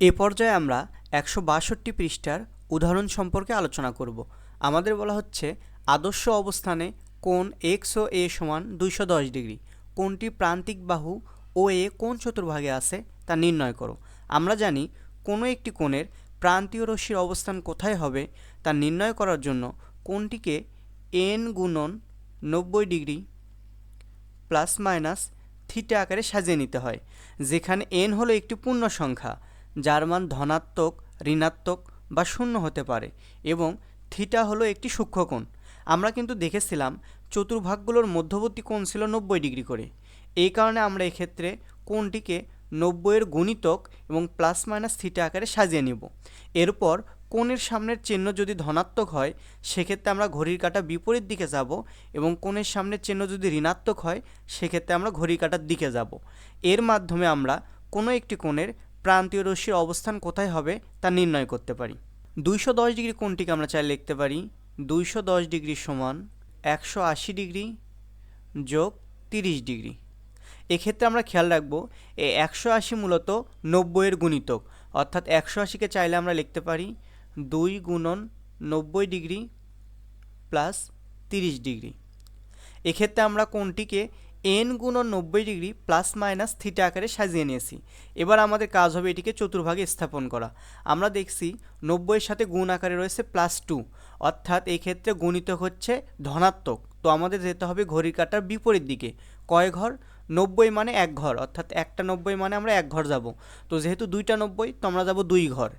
এ পর্যায়ে আমরা একশো বাষট্টি পৃষ্ঠার উদাহরণ সম্পর্কে আলোচনা করব। আমাদের বলা হচ্ছে আদর্শ অবস্থানে কোণ এক্স ও এ সমান দুইশো দশ ডিগ্রি। কোনটি প্রান্তিক বাহু ও এ কোন চতুর্ভাগে আছে তা নির্ণয় করো। আমরা জানি কোনো একটি কোণের প্রান্তীয় রশ্মির অবস্থান কোথায় হবে তা নির্ণয় করার জন্য কোণটিকে এন গুণন নব্বই ডিগ্রি প্লাস মাইনাস থিটা আকারে সাজিয়ে নিতে হয়, যেখানে এন হলো একটি পূর্ণ সংখ্যা যার মান ধনাত্মক, ঋণাত্মক বা শূন্য হতে পারে এবং থিটা হলো একটি সূক্ষ্মকোণ আমরা কিন্তু দেখেছিলাম চতুর্ভাগগুলোর মধ্যবর্তী কোণ ছিল নব্বই ডিগ্রি করে। এই কারণে আমরা এক্ষেত্রে কোণটিকে নব্বইয়ের গুণিতক এবং প্লাস মাইনাস থিটা আকারে সাজিয়ে নিব। এরপর কোণের সামনের চিহ্ন যদি ধনাত্মক হয়, সেক্ষেত্রে আমরা ঘড়ির কাটা বিপরীত দিকে যাব এবং কোণের সামনের চিহ্ন যদি ঋণাত্মক হয়, সেক্ষেত্রে আমরা ঘড়ির কাটার দিকে যাব। এর মাধ্যমে আমরা কোনো একটি কোণের প্রান্তীয় রশ্মির অবস্থান কোথায় হবে তা নির্ণয় করতে পারি। দুইশো দশ ডিগ্রি কোণটিকে আমরা চাইলে লিখতে পারি? দুইশো দশ ডিগ্রি সমান একশো আশি ডিগ্রি যোগ তিরিশ ডিগ্রি। এক্ষেত্রে আমরা খেয়াল রাখব এই একশো আশি মূলত নব্বইয়ের গুণিতক। অর্থাৎ একশো আশিকে চাইলে আমরা লিখতে পারি দুই গুণন নব্বই ডিগ্রি প্লাস তিরিশ ডিগ্রি। এক্ষেত্রে আমরা কোনটিকে এন গুণন নব্বই ডিগ্রি প্লাস মাইনাস থিটা আকারে সাজিয়ে নিয়েছি। এবার আমাদের কাজ হবে এটিকে চতুর্ভাগে স্থাপন করা। আমরা দেখছি নব্বইয়ের সাথে গুণ আকারে রয়েছে প্লাস টু অর্থাৎ এই ক্ষেত্রে গুণিতক হচ্ছে ধনাত্মক। তো আমাদের যেতে হবে ঘড়ির কাঁটার বিপরীত দিকে। কয় ঘর? নব্বই মানে এক ঘর, অর্থাৎ একটা নব্বই মানে আমরা এক ঘর যাব। তো যেহেতু দুইটা নব্বই, তো আমরা যাব দুই ঘর।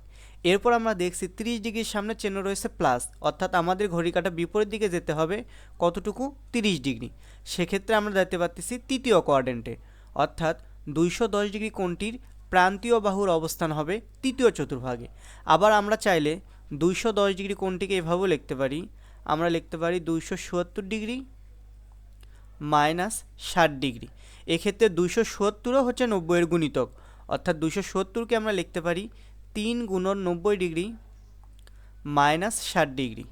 এরপর আমরা দেখছি তিরিশ ডিগ্রির সামনে চিহ্ন রয়েছে প্লাস অর্থাৎ আমাদের ঘড়ি কাঁটা বিপরীত দিকে যেতে হবে কতটুকু? তিরিশ ডিগ্রি। সেক্ষেত্রে আমরা দেখতে পাচ্ছি তৃতীয় কোয়ার্ডেন্টে অর্থাৎ দুইশো দশ ডিগ্রি কোণটির প্রান্তীয় বাহুর অবস্থান হবে তৃতীয় চতুর্ভাগে। আবার আমরা চাইলে দুইশো দশ ডিগ্রি কোণটিকে এভাবেও লিখতে পারি। আমরা লিখতে পারি দুইশো সত্তর ডিগ্রি মাইনাস ষাট ডিগ্রি। এক্ষেত্রে দুইশো সত্তরও হচ্ছে নব্বইয়ের গুণিতক, অর্থাৎ দুইশো সত্তরকে আমরা লিখতে পারি তিন গুণন নব্বই ডিগ্রি মাইনাস ষাট ডিগ্রি।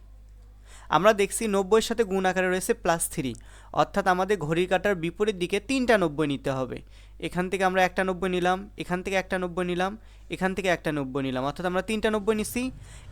আমরা দেখছি নব্বইয়ের সাথে গুণ আকারে রয়েছে প্লাস থ্রি অর্থাৎ আমাদের ঘড়ির কাটার বিপরীত দিকে তিনটা নব্বই নিতে হবে। এখান থেকে আমরা একটা নব্বই নিলাম, এখান থেকে একটা নব্বই নিলাম, এখান থেকে একটা নব্বই নিলাম, অর্থাৎ আমরা তিনটা নব্বই নিছি।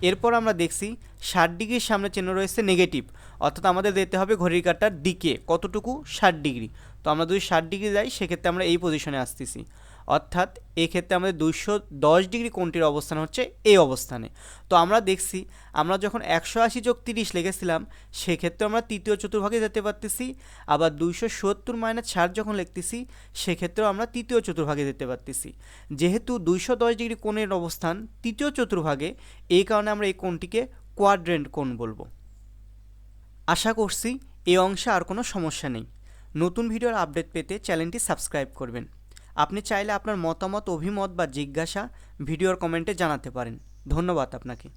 এরপর আমরা দেখছি ষাট ডিগ্রির সামনে চিহ্ন রয়েছে নেগেটিভ অর্থাৎ আমাদের যেতে হবে ঘড়ির কাটার দিকে কতটুকু? ষাট ডিগ্রি। তো আমরা যদি ষাট ডিগ্রি যাই, সেক্ষেত্রে আমরা এই পজিশনে আসতেছি। অর্থাৎ এক্ষেত্রে আমাদের দুইশো দশ ডিগ্রি কোণটির অবস্থান হচ্ছে এই অবস্থানে। তো আমরা দেখছি, আমরা যখন একশো আশি যোগ তিরিশ লিখেছিলাম, সেক্ষেত্রে আমরা তৃতীয় চতুর্ভাগে যেতে পারতেছি, আবার দুইশো সত্তর মাইনাস ষাট যখন লিখতেছি, সেক্ষেত্রেও আমরা তৃতীয় চতুর্ভাগে যেতে পারতেছি। যেহেতু দুইশো দশ ডিগ্রি কোণের অবস্থান তৃতীয় চতুর্ভাগে, এই কারণে আমরা এই কোণটিকে কোয়াড্রেন্ট কোণ বলব। আশা করছি এই অংশে আর কোনো সমস্যা নেই। নতুন ভিডিওর আপডেট পেতে চ্যানেলটি সাবস্ক্রাইব করবেন। আপনি চাইলে আপনার মতামত অভিমত বা জিজ্ঞাসা ভিডিওর কমেন্টে জানাতে পারেন। ধন্যবাদ আপনাকে।